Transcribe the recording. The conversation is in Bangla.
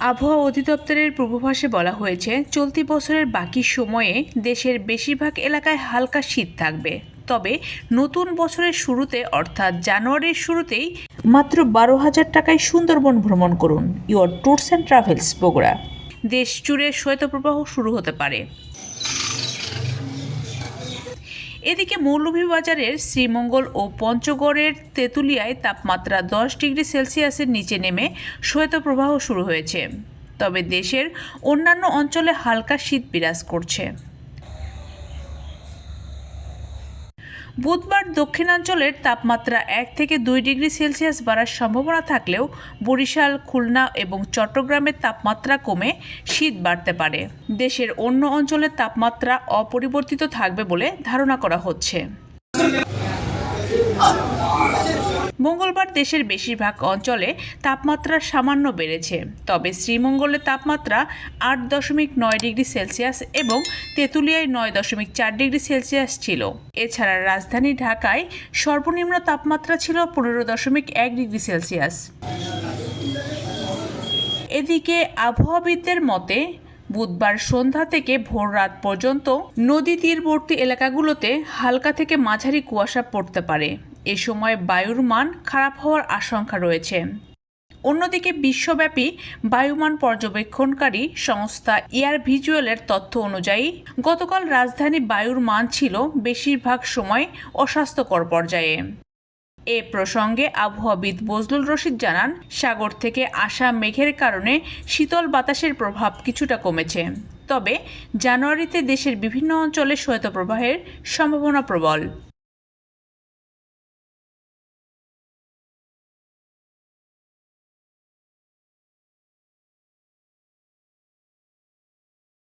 আবহাওয়া অধিদপ্তরের পূর্বাভাসে বলা হয়েছে, চলতি বছরের বাকি সময়ে দেশের বেশিরভাগ এলাকায় হালকা শীত থাকবে। তবে নতুন বছরের শুরুতে, অর্থাৎ জানুয়ারির শুরুতেই, মাত্র বারো হাজার টাকায় সুন্দরবন ভ্রমণ করুন your tours and travels Bogura. দেশ জুড়ে শৈত্যপ্রবাহ শুরু হতে পারে। এদিকে মৌলভীবাজারের শ্রীমঙ্গল ও পঞ্চগড়ের তেঁতুলিয়ায় তাপমাত্রা দশ ডিগ্রি সেলসিয়াসের নিচে নেমে শৈত্যপ্রবাহ শুরু হয়েছে। তবে দেশের অন্যান্য অঞ্চলে হালকা শীত বিরাজ করছে। বুধবার দক্ষিণাঞ্চলের তাপমাত্রা এক থেকে দুই ডিগ্রি সেলসিয়াস বাড়ার সম্ভাবনা থাকলেও বরিশাল, খুলনা এবং চট্টগ্রামের তাপমাত্রা কমে শীত বাড়তে পারে। দেশের অন্য অঞ্চলের তাপমাত্রা অপরিবর্তিত থাকবে বলে ধারণা করা হচ্ছে। মঙ্গলবার দেশের বেশিরভাগ অঞ্চলে তাপমাত্রা সামান্য বেড়েছে। তবে শ্রীমঙ্গলের তাপমাত্রা আট দশমিক নয় ডিগ্রি সেলসিয়াস এবং তেঁতুলিয়ায় নয় দশমিক চার ডিগ্রি সেলসিয়াস ছিল। এছাড়া রাজধানী ঢাকায় সর্বনিম্ন তাপমাত্রা ছিল পনেরো দশমিক এক ডিগ্রি সেলসিয়াস। এদিকে আবহাওয়াবিদদের মতে, বুধবার সন্ধ্যা থেকে ভোর রাত পর্যন্ত নদী তীরবর্তী এলাকাগুলোতে হালকা থেকে মাঝারি কুয়াশা পড়তে পারে। এ সময় বায়ুর মান খারাপ হওয়ার আশঙ্কা রয়েছে। অন্যদিকে বিশ্বব্যাপী বায়ুমান পর্যবেক্ষণকারী সংস্থা এয়ার ভিজুয়ালের তথ্য অনুযায়ী, গতকাল রাজধানী বায়ুর মান ছিল বেশিরভাগ সময় অস্বাস্থ্যকর পর্যায়ে। এ প্রসঙ্গে আবহাওয়াবিদ বজলুল রশিদ জানান, সাগর থেকে আসা মেঘের কারণে শীতল বাতাসের প্রভাব কিছুটা কমেছে। তবে জানুয়ারিতে দেশের বিভিন্ন অঞ্চলে শৈত্যপ্রবাহের সম্ভাবনা প্রবল।